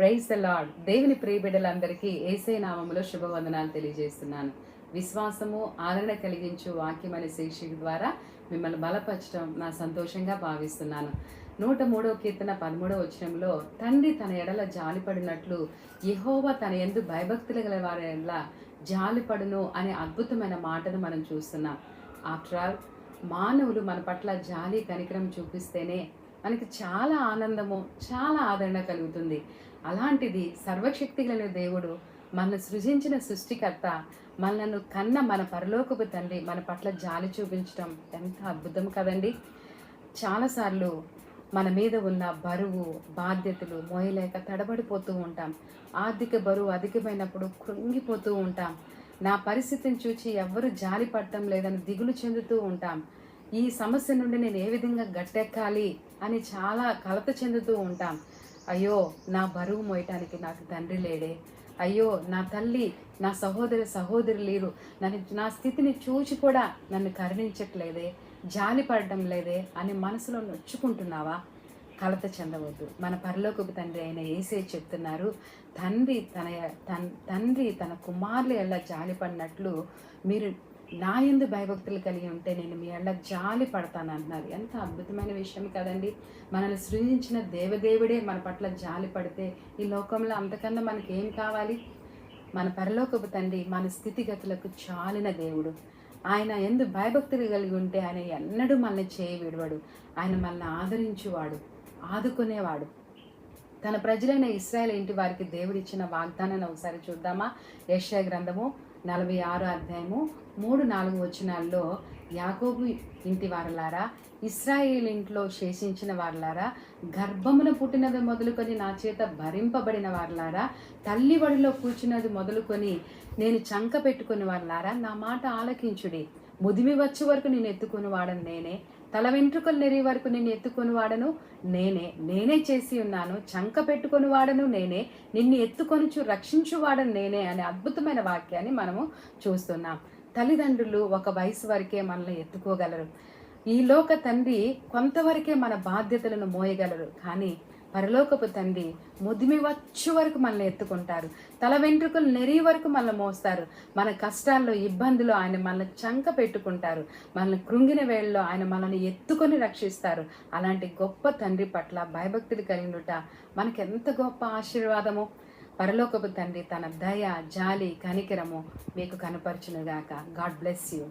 Praise the lord దేవుని ప్రియబిడ్డలందరికీ ఏసే నామములో శుభవందనాలు తెలియజేస్తున్నాను. విశ్వాసము ఆదరణ కలిగించు వాక్యం అనే శీర్షిక ద్వారా మిమ్మల్ని బలపరచడం నా సంతోషంగా భావిస్తున్నాను. నూట మూడవ కీర్తన పదమూడవ వచనంలో తండ్రి తన ఎడల జాలిపడినట్లు యహోవా తన ఎందు భయభక్తులు గల వారి ఎడల జాలిపడును అనే అద్భుతమైన మాటను మనం చూస్తున్నాం. ఆఫ్టర్ ఆల్ మానవులు మన పట్ల జాలి కనికరం చూపిస్తేనే మనకి చాలా ఆనందము చాలా ఆదరణ కలుగుతుంది. అలాంటిది సర్వశక్తి గల దేవుడు మన సృజించిన సృష్టికర్త మనను కన్న మన పరలోకపు తండ్రి మన పట్ల జాలి చూపించడం ఎంత అద్భుతం కదండి. చాలాసార్లు మన మీద ఉన్న బరువు బాధ్యతలు మోయలేక తడబడిపోతూ ఉంటాం. ఆర్థిక బరువు అధికమైనప్పుడు కృంగిపోతూ ఉంటాం. నా పరిస్థితిని చూచి ఎవ్వరు జాలి పడటం లేదని దిగులు చెందుతూ ఉంటాం. ఈ సమస్య నుండి నేను ఏ విధంగా గట్టెక్కాలి అని చాలా కలత చెందుతూ ఉంటాం. అయ్యో నా బరువు మోయటానికి నాకు తండ్రి లేడే. అయ్యో నా తల్లి నా సహోదరి సహోదరి లేరు. నన్ను నా స్థితిని చూచి కూడా నన్ను కరుణించట్లేదే జాలి పడడం లేదే అని మనసులో నొచ్చుకుంటున్నావా? కలత చెందవద్దు. మన పరలోకపు తండ్రి అయిన ఏసే చెప్తున్నారు తండ్రి తన తన తండ్రి తన కుమారులు ఎలా జాలిపడినట్లు మీరు నా ఎందు భయభక్తులు కలిగి ఉంటే నేను మీ అళ్ళ జాలి పడతాను అంటున్నారు. ఎంత అద్భుతమైన విషయం కదండి. మనల్ని సృజించిన దేవదేవుడే మన పట్ల జాలి పడితే ఈ లోకంలో అంతకన్నా మనకి ఏం కావాలి? మన పరలోకపు తండ్రి మన స్థితిగతులకు చాలిన దేవుడు. ఆయన ఎందు భయభక్తులు కలిగి ఉంటే ఆయన ఎన్నడూ మనల్ని చేయి విడవడు ఆయన మనల్ని ఆదరించువాడు ఆదుకునేవాడు. తన ప్రజలైన ఇస్రాయల్ ఇంటి వారికి దేవుడిచ్చిన వాగ్దానాన్ని ఒకసారి చూద్దామా? యశ్యా గ్రంథము నలభై ఆరు అధ్యాయము మూడు నాలుగు వచనాల్లో యాకోబు ఇంటి వారలారా ఇస్రాయేల్ ఇంట్లో శేషించిన వారలారా గర్భమున పుట్టినది మొదలుకొని నా చేత భరింపబడిన వారలారా తల్లి వడిలో కూర్చున్నది మొదలుకొని నేను చంక పెట్టుకుని వారలారా నా మాట ఆలకించుడి. ముదిమి వచ్చే వరకు నేను ఎత్తుకుని వాడను నేనే. తల వెంట్రుకలు నెరి వరకు నిన్ను ఎత్తుకొని వాడను. నేనే నేనే చేసి ఉన్నాను. చంక పెట్టుకొని వాడను. నేనే నిన్ను ఎత్తుకొనుచు రక్షించు వాడను. నేనే అనే అద్భుతమైన వాక్యాన్ని మనము చూస్తున్నాం. తల్లిదండ్రులు ఒక వయసు వరకే మనల్ని ఎత్తుకోగలరు. ఈ లోక తండ్రి కొంతవరకే మన బాధ్యతలను మోయగలరు. కానీ పరలోకపు తండ్రి ముదిమి వచ్చు వరకు మనల్ని ఎత్తుకుంటారు. తల వెంట్రుకలు నెరి వరకు మనల్ని మోస్తారు. మన కష్టాల్లో ఇబ్బందులు ఆయన మనల్ని చంక పెట్టుకుంటారు. మనల్ని కృంగిన వేళల్లో ఆయన మనల్ని ఎత్తుకొని రక్షిస్తారు. అలాంటి గొప్ప తండ్రి పట్ల భయభక్తులు కలిగినట మనకి ఎంత గొప్ప ఆశీర్వాదము. పరలోకపు తండ్రి తన దయ జాలి కనికరము మీకు కనపరచునుగాక. God bless you.